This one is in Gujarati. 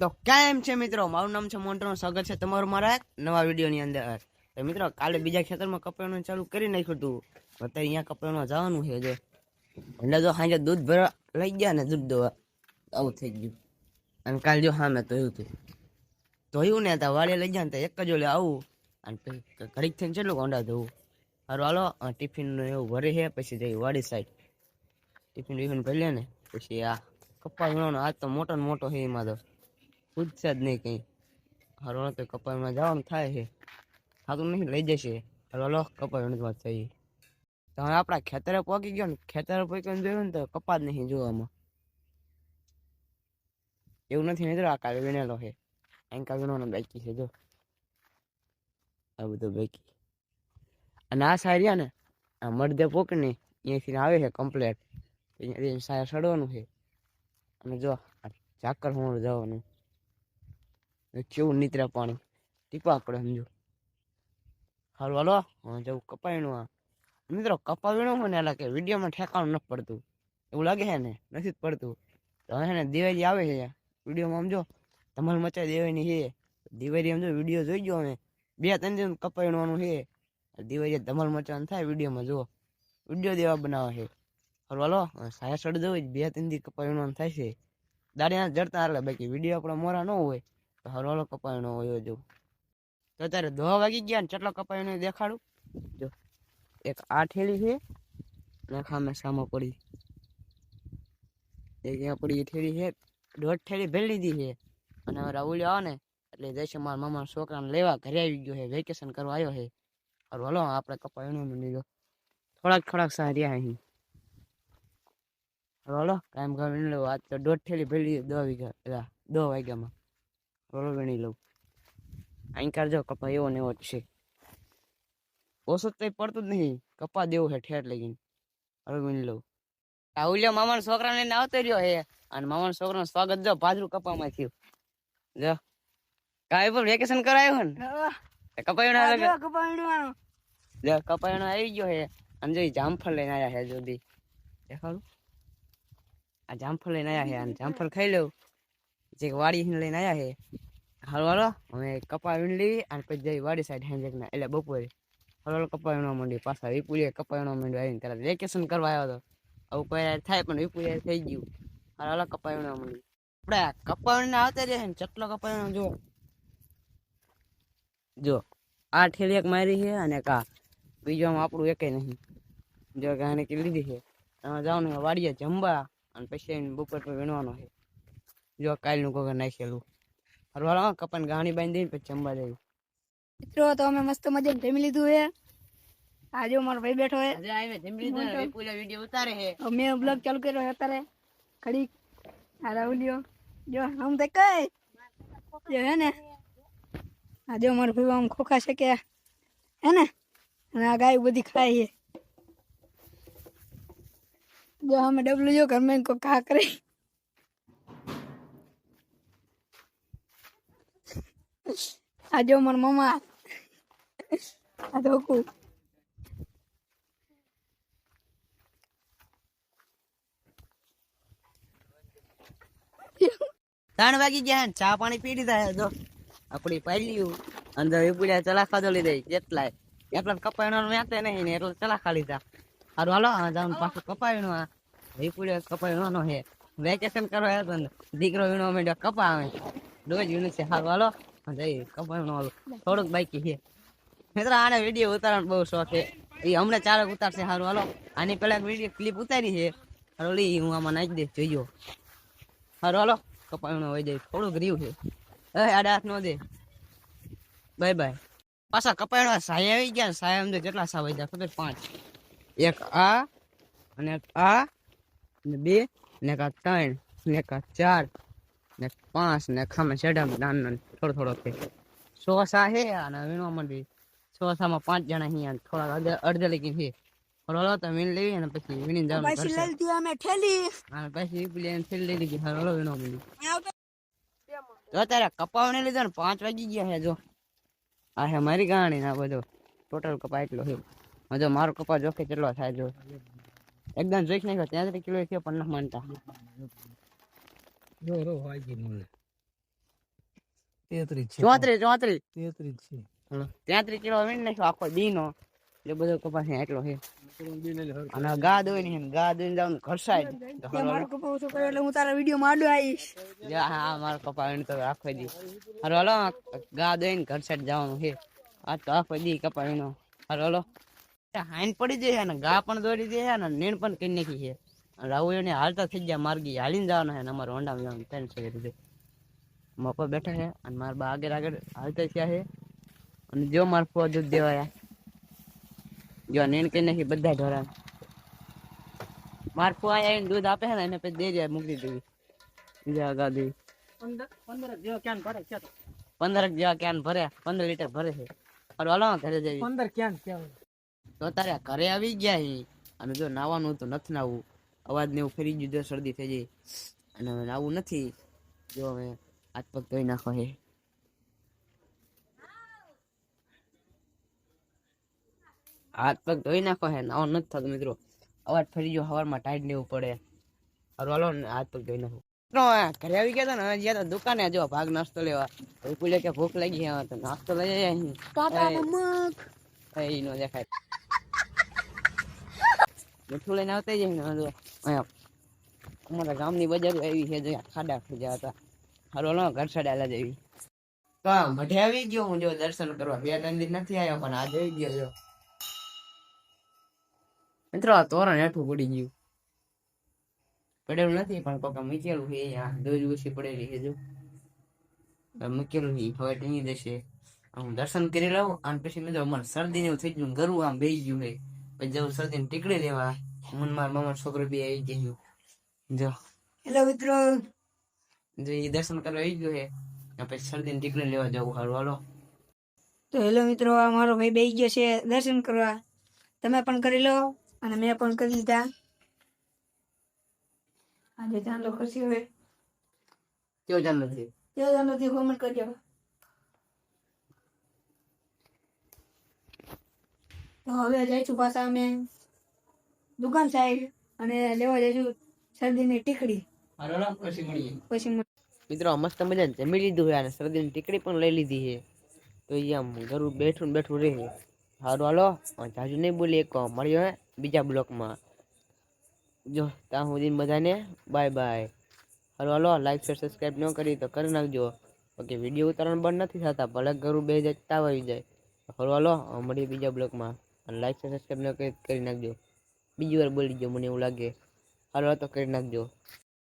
તો કેમ છે મિત્રો? મારું નામ છે મોન્ટનો સ્વાગત છે તમારું મારા એક નવા વિડીયોની અંદર. તો મિત્રો, કાલે બીજા ખેતરમાં કપડાનું ચાલુ કરી નાખ્યું હતું. અત્યારે અહીંયા કપડામાં જવાનું છે જે. એટલે જો સાંજે દૂધ ભરવા લઈ ગયા ને, દૂધ દોવા. આવું થઈ ગયું. અને કાલે જો હા મેં ધોયું હતું. ધોયું ને તો વાળે લઈ ગયા ને તો એક જ ઓલે આવું. અને પછી ઘડીક થઈને કેટલું કોંડા ધોવું? સારું હાલો ટિફિનનું એવું ભરે છે, પછી જઈ વાડી સાઈડ ટિફિન ટિફિન ભરી લે ને, પછી આ કપ્પા વીણવાનો આજ તો મોટો ને મોટો છે એમાં તો. પૂછશે જ નહીં કંઈ. હારો તો કપામાં જવાનું થાય છે. થાતું નહીં, લઈ જશે. હલો લો કપા વાત થઈ. તો આપણા ખેતરે પહોંચી ગયો ને, ખેતરે પહોંચીને જોયું ને તો કપાત નહીં જોવામાં. એવું નથી મિત્રો, આ કાલે વીણેલો છે. અહીં કાલે વીણવાનો બાકી છે, જો. આ બધું બાકી. અને આ સારિયા ને, આ મર્દે પોકને, અહીંયાથી આવે છે કમ્પ્લેટ અહીંયાથી સાયા સડવાનું છે. અને જો ઝાકર હું જવાનું. કેવું નીતરા પાણી? ટીપા પડે સમજો. હાલો હાલો, હા. જવું કપાયણું આ મિત્રો કપા વીણું લાગે વિડીયોમાં ઠેકાણું નથી પડતું. એવું લાગે છે ને? નથી જ પડતું. તો હવે ને દિવાળી આવે છે. વિડીયોમાં સમજો, ધમાલ મચાઈ દેવાની છે. દિવાળી સમજો, વીડિયો જોઈ ગયો અમે. બે, ત્રણ દિવસ કપા વીણવાનું છે. દિવાળી ધમાલ મચાવાનું થાય વિડીયોમાં, જુઓ. વીડિયો દેવા બનાવે છે. હાલો સાયા સડ જવું બે, ત્રણ દી કપાવીવાનું થાય છે. દાડીના જડતા એટલે બાકી, વીડિયો આપણા મોરા ન હોય. હાલો કપાયણો હોય જો. તો અત્યારે દહ વાગી ગયા ને કેટલો કપાયણો દેખાડું. જો, એક આ ઠેલી છે ને ખામે સામો પડી. એક અહીંયા પડી ઠેલી છે. દોઢ ઠેલી ભરી લીધી છે. અને હવે રાહુલ આવે ને, એટલે જઈશે મારા મામા છોકરાને લેવા. ઘરે આવી ગયો છે, વેકેશન કરવા આવ્યો છે. હવે હલો, આપણે કપાયણો લીધો. થોડાક થોડાક સા રહ્યા અહીં. હલો કામ વીણી લઉં આજ તો દોઢ ઠેલી ભેળી દો દસ વીઘા દસ વાગ્યામાં. રોલો વીણી લઉં. અહીં કરજો કપા એવો ને એવો જ છે. ઓછો તો પડતું જ નહીં. કપા દેવું છે ઠેર લઈને. હવે વીણી લઉં. રાહુલ્યો મામાના છોકરાને લઈને આવતો રહ્યો હે. અને મામાના છોકરાનું સ્વાગત જો ભાદરું કપામાં થયું. જો. કાંઈ પણ વેકેશન કરાયો ને? કપાયો કપાયણું જો કપાયણો આવી ગયો હે. અને જો જામફળ લઈને આવ્યા હે જો બી દેખાડું? આ જામફળ લઈને આવ્યા હે. અને જામફળ ખાઈ લઉં. જે વાડી લઈને આવ્યા છે હાલો હાલો. અમે કપા વીણ લેવી અને પછી જઈ વાડી સાઈડ હેંજેકના એટલે બપોરે. હાલો હાલો કપા વીણવા માંડી પાછા વિપુલીએ કપા વીણવા માંડ્યું આવીને. ત્યારે વેકેશન કરવા આવ્યો હતો આવું કોઈ થાય, પણ વિપુલિયા થઈ ગયું. હાલો હાલો કપા વીણવા માંડી આપણે કપા વીણીને આવતા રહે ને ચટલો કપા જો જો આ ઠેલી એક મારી છે અને કા બીજામાં આપણું એકે નહીં. જો કે આને કે લીધી છે. તમે જવાનું વાડીએ જમવા. અને પછી બપોર પર વીણવાનો છે. જો કાલનું કોગર નાખેલું. હરવાળા કપન ગાણી બાંધી પછી જમવા જઈએ. મિત્રો તો અમે મસ્ત મજાનું જમી લીધું હે. આજે મારો ભાઈ બેઠો હે. આજે આવીને જમી લીધું વિપુલે વીડિયો ઉતારે હે. અમે મેં બ્લોગ ચાલુ કર્યો હે અત્યારે. ઘડીક. આ રાહુલિયો જો આમ તે કઈ. જો હે ને. આ જો મારો ભાઈ આમ ખોખા છે કે હે ને. અને આ ગાય બધી ખાય છે. જો અમે ડબલું જો ઘરમાં કોઈ કા કરે. આ જો મારા મામા આ ધોકું ત્રણ વાગી ગયા ચા પાણી પી લીધા જો આપડી પાલ્યું અંદર વિપુલિયા ચલા ખાધો લીધા જેટલાય. એટલા કપાયણો વેચે નહીં ને એટલે ચલા ખા લીધા. સારું હાલો આ જાઉં પાછું કપાયણું આ. વિપુલિયા કપાયણો હે વેકેશન કરવા આવ્યો દીકરો વીણો મેળ્યો કપા આવે રોજ વીણું છે. સારું હાલો. થોડુંક બાકી છે. મિત્રો આને વીડિયો ઉતારવાનો બહુ શોખ છે. એ હમણાં ચારક ઉતારશે સારું હાલો. આની પેલા વીડિયો ક્લિપ ઉતારી છે. હાલો લી હું આમાં નાખી દઈશ જોઈજો હારું હાલો. કપાયણો હોય જાય. થોડુંક રહ્યું છે. એ આડા હાથ નો દે. Bye bye. પાછા કપાયણો સાય આવી ગયા. સાયા અમને કેટલા સાવ વૈજા ખબર પાંચ. એક આ અને આ અને બે ને આ ત્રણ ને ચાર. ને પાંચ ને ખામે નાન નાન થોડો થોડો છે. સો સા હે અને વીણવા માંડી સો સામાં પાંચ જણા અહીંયા થોડા અડધે લગી છે. હલો તો વીણ લેવી અને પછી વીણીને જવાનું પછી લઈ લીધી અમે ઠેલી. અને પછી પેલી એને ઠેલી લઈ લીધી. હલો વીણવા માંડી તો અત્યારે કપાવને લીધો ને પાંચ વાગી ગયા છે જો. આ હે મારી ગાણી ના બધો ટોટલ કપા એટલો છે. હજો મારો કપા જોખે કેટલો થાય જો. એકદમ જોઈ નાખ્યો ત્યાં કિલો થયો પણ ન માનતા. રો રો વાગી મળે તેત્રીસ છે. ચોત્રીસ ચોત્રીસ. તેત્રીસ છે. ત્યાંત્રીસ કિલો વીણ નાખ્યો આખો દીનો. એટલે બધો કપાસ એટલો છે. અને ગા દોઈ ને ગા દોઈને જવાનું ઘરસાય તો મારો કપા એટલે હું તારા વિડીયોમાં આડો આવીશ. જા હા મારો કપા વીણ તો આખો દી. હારો હલો ગા દોઈને ઘર સાઈડ જવાનું છે. આ તો આખો દી કપા વીણો. હારો હલો. હાઈન પડી જાય ને ગા પણ દોડી દે છે ને નીણ પણ કરી નાખી છે. અને રાહુ એને હાલતા થઈ ગયા માર્ગી હાલીને જવાનો છે ને અમારે હોન્ડા જવાનું. ત્રણ છે. રીતે મપા બેઠા છે અને મારા બા આગળ આગળ હાલતા થયા છે. અને જો મારા ફો દૂધ દેવાયા. જો નીણ કરી નાખી બધા ઢોરા માર ફો આવીને દૂધ આપે છે ને એને પછી દે જાય મૂકી દેવી. બીજા આગા દેવી. પંદર જેવા ક્યાં ભરે છે પંદર જેવા કેન ભરે? પંદર લીટર ભરે છે. અરે હલો ઘરે જઈ પંદર ક્યાં ક્યાં તો તારે ઘરે આવી ગયા હી અને જો નાવાનું તો નથી નાવું અવાજ ને એવું ફરી ગયું શરદી થઈ જાય અને હવે આવું નથી. જો હવે હાથ પગ ધોઈ નાખો હે. હાથ પગ ધોઈ નાખો હે. નાવાનું નથી થતો મિત્રો. અવાજ ફરી ગયો હવારમાં ટાઈટ લેવું પડે. હારું હાલો ને હાથ પગ ધોઈ નાખો. ઘરે આવી ગયા હતા ને હવે ગયા તા દુકાને. જો ભાગ નાસ્તો લેવા. તો કે ભૂખ લાગી છે તો નાસ્તો લઈ જાય કાકા એ. એ નો દેખાય. મીઠું લઈને આવતા જઈને જો અહીંયા અમારા ગામની બજાર એવી છે જ્યાં ખાડા ખુજા હતા. હારો લો ઘર સડાયેલા જેવી તો આ મઢે આવી ગયો હું, જો દર્શન કરવા. બે, ત્રણ દિન નથી આવ્યો, પણ આજે આવી ગયો, જો. મિત્રો, આ તોરણ હેઠું પડી ગયું. પડેલું નથી, પણ કોક મૂકેલું છે અહીંયા. દોજ ઓછી પડેલી છે, જો. મૂકેલું છે, હવે ટીંગી દેશે. હું દર્શન કરી લઉં, અને પછી મેં અમારે શરદી ને એવું થઈ ગયું ગરું આમ બેસી ગયું છે. પછી જવું ને ટીકડી લેવા. મન માર મામા છોકરો બી આવી ગયો. જો. હેલો મિત્રો. જો એ દર્શન કરવા આવી ગયો છે. પછી શરદી ટીકડી લેવા જવું હારું. હાલો. તો હેલો મિત્રો આ મારો ભાઈ બેસી ગયો છે દર્શન કરવા. તમે પણ કરી લો અને મેં પણ કરી લીધા આજે ચાંદલો ખસી હવે કેવો ચાલ નથી? કેવો ચાંદલોથી કોમેન્ટ કરજો. તો હવે જઈશું પાછા અમે દુકાન સાઈડ અને લેવા જઈશું શરદીની ટીકડી. પછી મિત્રો મસ્ત મજા જમી લીધું છે અને શરદી ની ટીકડી પણ લઈ લીધી છે. તો એ આમ ઘરું બેઠું બેઠું રહે. સારું હાલો. જાજુ નહીં બોલી એક મળ્યો હે બીજા બ્લોકમાં. જો ત્યાં સુધી બધાને બાય બાય. હાલો હાલો. લાઈક શેર સબસ્ક્રાઈબ ન કરી તો કરી નાખજો. ઓકે વીડિયો ઉતારણ બંધ નથી થતા. ભલે ઘરું બે જતા આવી જાય. હાલો હાલો. મળીએ બીજા બ્લોકમાં. અને લાઈક શેર સબસ્ક્રાઈબ ન કરી નાખજો. બીજી વાર બોલી ગયો મને એવું લાગે. હાલો તો કરી નાખજો.